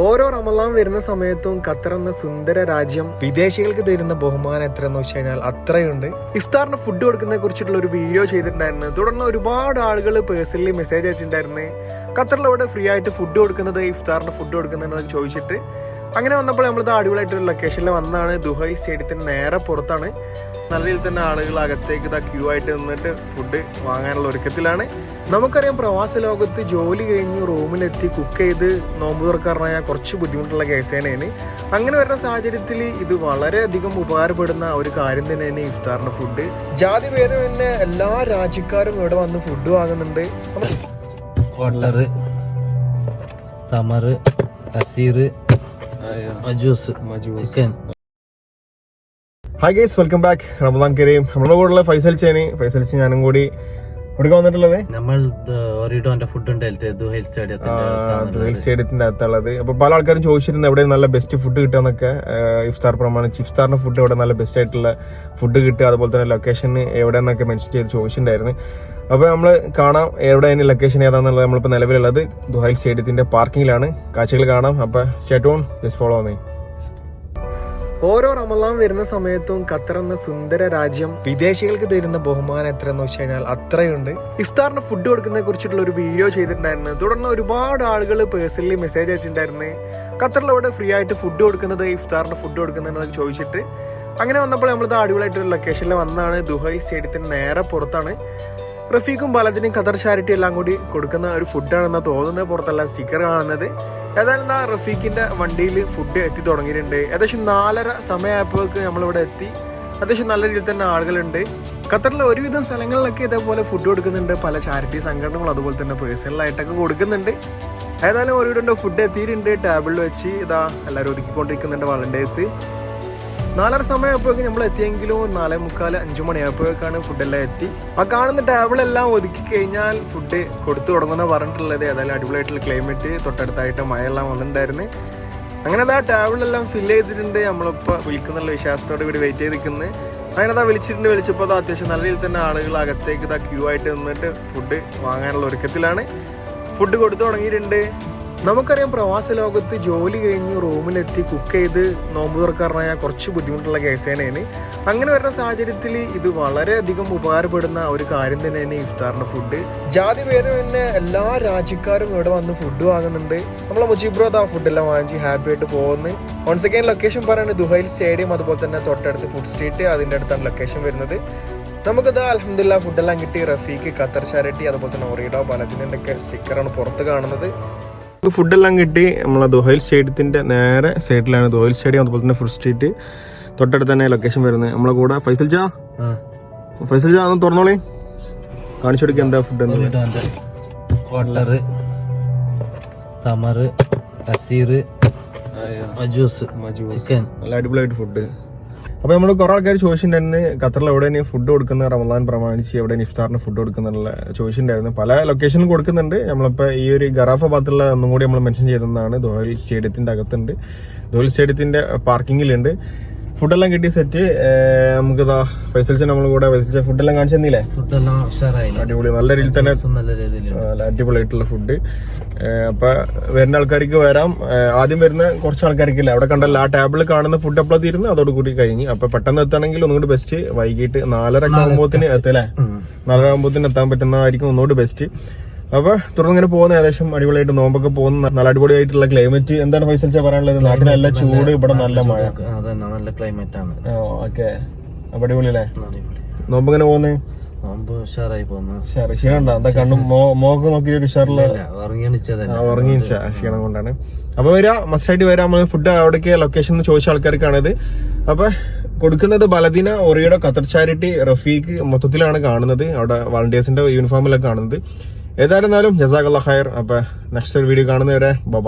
ഓരോ റമലാൻ വരുന്ന സമയത്തും ഖത്തർ എന്ന സുന്ദര രാജ്യം വിദേശികൾക്ക് തരുന്ന ബഹുമാനം എത്ര എന്ന് വെച്ച് കഴിഞ്ഞാൽ അത്രയുണ്ട്. ഇഫ്താറിന് ഫുഡ് കൊടുക്കുന്നതിനെ കുറിച്ചിട്ടുള്ള ഒരു വീഡിയോ ചെയ്തിട്ടുണ്ടായിരുന്നു. തുടർന്ന് ഒരുപാട് ആളുകൾ പേഴ്സണലി മെസ്സേജ് അയച്ചിട്ടുണ്ടായിരുന്നു. ഖത്തറിൽ ഇവിടെ ഫ്രീ ആയിട്ട് ഫുഡ് കൊടുക്കുന്നത് ഇഫ്താറിന്റെ ഫുഡ് കൊടുക്കുന്നതെന്ന് ചോദിച്ചിട്ട്. അങ്ങനെ വന്നപ്പോൾ നമ്മളിത് അടിപൊളിയായിട്ടൊരു ലൊക്കേഷനിൽ വന്നാണ് ദുഹൈ സ്റ്റേഡിയത്തിന് നേരെ പുറത്താണ്. നല്ല രീതിയിൽ തന്നെ ആളുകൾ അകത്തേക്ക് ഇതാ ക്യൂ ആയിട്ട് നിന്നിട്ട് ഫുഡ് വാങ്ങാനുള്ള ഒരുക്കത്തിലാണ്. നമുക്കറിയാം പ്രവാസ ലോകത്ത് ജോലി കഴിഞ്ഞ് റൂമിലെത്തി കുക്ക് ചെയ്ത് നോമ്പ് തുറക്കാറായ കുറച്ച് ബുദ്ധിമുട്ടുള്ള കേസേനേന് അങ്ങനെ വരുന്ന സാഹചര്യത്തിൽ ഇത് വളരെയധികം ഉപകാരപ്പെടുന്ന ഒരു കാര്യം തന്നെയാണ് ഇഫ്താറിന്റെ ഫുഡ് ജാതി ഭേദം തന്നെ എല്ലാ രാജ്യക്കാരും ഇവിടെ വന്ന് ഫുഡ് വാങ്ങുന്നുണ്ട്. തമറ് അസീർ മജൂസ് chicken hi guys welcome back Ramadan കരീം. നമ്മുടെ കൂടെയുള്ള ഫൈസൽ ചേനി. ഫൈസൽ ചേ ഞാനും കൂടി ഇവിടെ വന്നിട്ടുള്ളത്? നമ്മൾ ഒരിടോന്റെ ഫുഡ് ദുഹൈൽ സ്റ്റേഡിയത്തിന്റെ അകത്തുള്ളത്. അപ്പൊ പല ആൾക്കാരും ചോദിച്ചിരുന്നു എവിടെ നല്ല ബെസ്റ്റ് ഫുഡ് കിട്ടുക ഇഫ്താർ പ്രമാണിച്ച് ഇഫ്താറിന്റെ ഫുഡ് എവിടെ നല്ല ബെസ്റ്റ് ആയിട്ടുള്ള ഫുഡ് കിട്ടുക അതുപോലെ തന്നെ ലൊക്കേഷൻ എവിടെ എന്നൊക്കെ മെൻഷൻ ചെയ്ത് ചോദിച്ചിട്ടുണ്ടായിരുന്നു. അപ്പൊ നമ്മൾ കാണാം എവിടെ അതിന്റെ ലൊക്കേഷൻ ഏതാണെന്നുള്ളത് നമ്മളിപ്പോൾ നിലവിലുള്ളത് ദുഹൈൽ സ്റ്റേഡിയത്തിന്റെ പാർക്കിംഗിലാണ് കാഴ്ചകൾ കാണാം. അപ്പൊ സ്റ്റേറ്റ് ഓൺ ജസ്റ്റ് ഫോളോ മീ ഓരോ റമലാൻ വരുന്ന സമയത്തും ഖത്തർ എന്ന സുന്ദര രാജ്യം വിദേശികൾക്ക് തരുന്ന ബഹുമാനം എത്ര എന്ന് വെച്ച് കഴിഞ്ഞാൽ അത്രയുണ്ട്. ഇഫ്താറിന് ഫുഡ് കൊടുക്കുന്നതിനെ കുറിച്ചിട്ടുള്ള ഒരു വീഡിയോ ചെയ്തിട്ടുണ്ടായിരുന്നു. തുടർന്ന് ഒരുപാട് ആളുകൾ പേഴ്സണലി മെസ്സേജ് അയച്ചിട്ടുണ്ടായിരുന്നു. ഖത്തറിലൂടെ ഫ്രീ ആയിട്ട് ഫുഡ് കൊടുക്കുന്നത് ഇഫ്താറിന് ഫുഡ് കൊടുക്കുന്നത് ചോദിച്ചിട്ട്. അങ്ങനെ വന്നപ്പോൾ നമ്മളിത് അടിപൊളിയായിട്ടൊരു ലൊക്കേഷനിൽ വന്നാണ് ദുഹൈ സ്റ്റേഡിയത്തിന് നേരെ പുറത്താണ്. റഫീഖും ബലദിനും ഖത്തർ ചാരിറ്റി എല്ലാം കൂടി കൊടുക്കുന്ന ഒരു ഫുഡാണെന്നാണ് തോന്നുന്നത്. പുറത്തെല്ലാം സ്റ്റിക്കർ കാണുന്നത്. ഏതായാലും എന്താ റഫീഖിന്റെ വണ്ടിയിൽ ഫുഡ് എത്തി തുടങ്ങിയിട്ടുണ്ട്. ഏകദേശം നാലര സമയമായപ്പോഴേക്ക് നമ്മളിവിടെ എത്തി. അത്യാവശ്യം നല്ല രീതിയിൽ തന്നെ ആളുകളുണ്ട്. ഖത്തറിലെ ഒരുവിധം സ്ഥലങ്ങളിലൊക്കെ ഇതേപോലെ ഫുഡ് കൊടുക്കുന്നുണ്ട്. പല ചാരിറ്റി സംഘടനകളും അതുപോലെ തന്നെ പേഴ്സണലായിട്ടൊക്കെ കൊടുക്കുന്നുണ്ട്. ഏതായാലും ഒരുവിധം ഫുഡ് എത്തിയിട്ടുണ്ട്. ടേബിളിൽ വെച്ച് ഇതാ എല്ലാവരും ഒതുക്കിക്കൊണ്ടിരിക്കുന്നുണ്ട് വളണ്ടേഴ്സ് നാലര സമയമായപ്പോഴേക്കും നമ്മൾ എത്തിയെങ്കിലും നാലേ മുക്കാൽ അഞ്ചു മണിയായപ്പോഴേക്കാണ് ഫുഡെല്ലാം എത്തി. ആ കാണുന്ന ടേബിളെല്ലാം ഒതുക്കി കഴിഞ്ഞാൽ ഫുഡ് കൊടുത്തു തുടങ്ങുന്ന പറഞ്ഞിട്ടുള്ളത്. ഏതായാലും അടിപൊളിയായിട്ടുള്ള ക്ലൈമറ്റ് തൊട്ടടുത്തായിട്ട് മഴയെല്ലാം വന്നിട്ടുണ്ടായിരുന്നു. അങ്ങനെ അതാ ടേബിളെല്ലാം ഫില്ല് ചെയ്തിട്ടുണ്ട്. നമ്മളിപ്പോൾ വിളിക്കുന്നുള്ള വിശ്വാസത്തോടെ കൂടി വെയിറ്റ് ചെയ്ത് നിൽക്കുന്നത് അങ്ങനെ അതാ വിളിച്ചിട്ടുണ്ട് വിളിച്ചപ്പോൾ അതാ അത്യാവശ്യം നല്ല രീതിയിൽ തന്നെ ആളുകൾ അകത്തേക്ക് ഇതാ ക്യൂ ആയിട്ട് നിന്നിട്ട് ഫുഡ് വാങ്ങാനുള്ള ഒരുക്കത്തിലാണ്. ഫുഡ് കൊടുത്തു തുടങ്ങിയിട്ടുണ്ട്. നമുക്കറിയാം പ്രവാസ ലോകത്ത് ജോലി കഴിഞ്ഞ് റൂമിലെത്തി കുക്ക് ചെയ്ത് നോമ്പ് തുറക്കാറായ കുറച്ച് ബുദ്ധിമുട്ടുള്ള കേസേനേന് അങ്ങനെ വരുന്ന സാഹചര്യത്തിൽ ഇത് വളരെയധികം ഉപകാരപ്പെടുന്ന ഒരു കാര്യം തന്നെയാണ് ഇഫ്താറിന്റെ ഫുഡ്. ജാതി ഭേദം തന്നെ എല്ലാ രാജ്യക്കാരും ഇവിടെ വന്ന് ഫുഡ് വാങ്ങുന്നുണ്ട്. നമ്മളെ മുജീബ്രോ ആ ഫുഡെല്ലാം വാങ്ങിച്ച് ഹാപ്പി ആയിട്ട് പോകുന്നു. വൺ സെക്കൻഡ് ലൊക്കേഷൻ പറയുന്നത് ദുഹൈൽ സ്റ്റേഡിയം അതുപോലെ തന്നെ തൊട്ടടുത്ത് ഫുഡ് സ്ട്രീറ്റ് അതിന്റെ അടുത്താണ് ലൊക്കേഷൻ വരുന്നത്. നമുക്കത് അലഹമില്ല ഫുഡെല്ലാം കിട്ടി. റഫീക്ക് ഖത്തർ ചാരിറ്റി അതുപോലെ തന്നെ ഒറീഡോ പലതിന്റെ സ്റ്റിക്കറാണ് പുറത്ത് കാണുന്നത്. ഫുഡെല്ലാം കിട്ടി. നമ്മൾ ദുഹൈൽ സ്റ്റേഡിയത്തിന്റെ നേരെ സൈഡിലാണ് ദുഹൈൽ സ്റ്റേഡിയം. അതുപോലെ തന്നെ ഫുഡ് സ്ട്രീറ്റ് തൊട്ടടുത്ത് തന്നെ ലൊക്കേഷൻ വരുന്നത്. നമ്മളെ കൂടെ ഫൈസൽ ജാ ഫൈസൽ ജാ ഒന്ന് തുറന്നോളി. കാണിച്ചു കൊടുക്കുക എന്താ ഫുഡ് വാട്ടർ തമറ് മജൂസ് ചിക്കൻ. നല്ല അടിപൊളിയായിട്ട് ഫുഡ് അപ്പൊ നമ്മൾ കുറേ ആൾക്കാർ ചോദിച്ചിട്ടുണ്ടായിരുന്നു ഖത്തറിൽ എവിടെയാണ് ഫുഡ് കൊടുക്കുന്ന റമദാൻ പ്രമാണിച്ച് എവിടെ ഇഫ്താറിന് ഫുഡ് കൊടുക്കുന്നുള്ള ചോദിച്ചിട്ടുണ്ടായിരുന്നു. പല ലൊക്കേഷനിൽ കൊടുക്കുന്നുണ്ട്. നമ്മളിപ്പോൾ ഈ ഒരു ഗറാഫ ഭാഗത്തുള്ള ഒന്നും കൂടി നമ്മൾ മെൻഷൻ ചെയ്തതാണ് ദോഹൽ സ്റ്റേഡിയത്തിന്റെ അകത്തുണ്ട്. ദോഹൽ സ്റ്റേഡിയത്തിന്റെ പാർക്കിങ്ങിലുണ്ട് ഫുഡെല്ലാം കിട്ടിയ സെറ്റ് നമുക്ക് ഇതാ ഫൈസൽച്ച നമ്മൾ കൂടെ ഫൈസൽച്ച ഫുഡെല്ലാം കാണിച്ചു തന്നില്ലേ? ഫുഡെല്ലാം അടിപൊളി നല്ല രീതിയിൽ തന്നെ നല്ല അടിപൊളിയായിട്ടുള്ള ഫുഡ് അപ്പൊ വരുന്ന ആൾക്കാർക്ക് വരാം. ആദ്യം വരുന്ന കുറച്ച് ആൾക്കാർക്കില്ല? അവിടെ കണ്ടല്ലോ ആ ടേബിളിൽ കാണുന്ന ഫുഡ് എപ്പോഴാണ് തീരുന്നു? അതോടുകൂടി കഴിഞ്ഞ്. അപ്പൊ പെട്ടെന്ന് എത്തണമെങ്കിൽ ഒന്നുകൂടി ബെസ്റ്റ് വൈകിട്ട് നാലര ആകുമ്പോത്തിന് എത്തല്ലേ നാലര ആകുമ്പോത്തിന് എത്താൻ പറ്റുന്നതായിരിക്കും ഒന്നുകൂടി ബെസ്റ്റ് അപ്പൊ തുടർന്ന് ഇങ്ങനെ പോകുന്ന ഏകദേശം അടിപൊളിയായിട്ട് നോമ്പൊക്കെ പോകുന്ന നല്ല അടിപൊളിയായിട്ടുള്ള ക്ലൈമറ്റ് എന്താണ് പൈസ പറയാനുള്ളത്? നാട്ടിൽ നല്ല ചൂട് ഇവിടെ നല്ല മഴ. നല്ല ക്ലൈമറ്റ് ആണ്. ഓക്കെ. അപ്പൊ അടിപൊളിയല്ലേ? നോമ്പ് ഇങ്ങനെ പോകുന്നേ? നോമ്പ് ഉഷാറായി പോന്നു ഷെയർ ക്ഷീണുണ്ടോ എന്താ കണ്ണും മോക്ക് നോക്കി ഒരു ഷെയറിൽ ഉറങ്ങിയണിച്ചതല്ല ആ, ഉറങ്ങി ക്ഷീണം കൊണ്ടാണ്. അപ്പൊ വരാ മസ്റ്റായിട്ട് വരാം. നമ്മൾ ഫുഡ് അവിടേക്ക് ലൊക്കേഷൻ ചോദിച്ച ആൾക്കാർക്കാണിത്. അപ്പൊ കൊടുക്കുന്നത് ബലദിന ഒറിയുടെ ഖത്തർ ചാരിറ്റി റഫീഖ് മൊത്തത്തിലാണ് കാണുന്നത്. അവിടെ വളണ്ടിയേഴ്സിന്റെ യൂണിഫോമിലൊക്കെ കാണുന്നത്. ഏതായിരുന്നാലും ജസാഖ് ഖൈർ. അപ്പൊ നെക്സ്റ്റ് ഒരു വീഡിയോ കാണുന്നവരെ ബൈ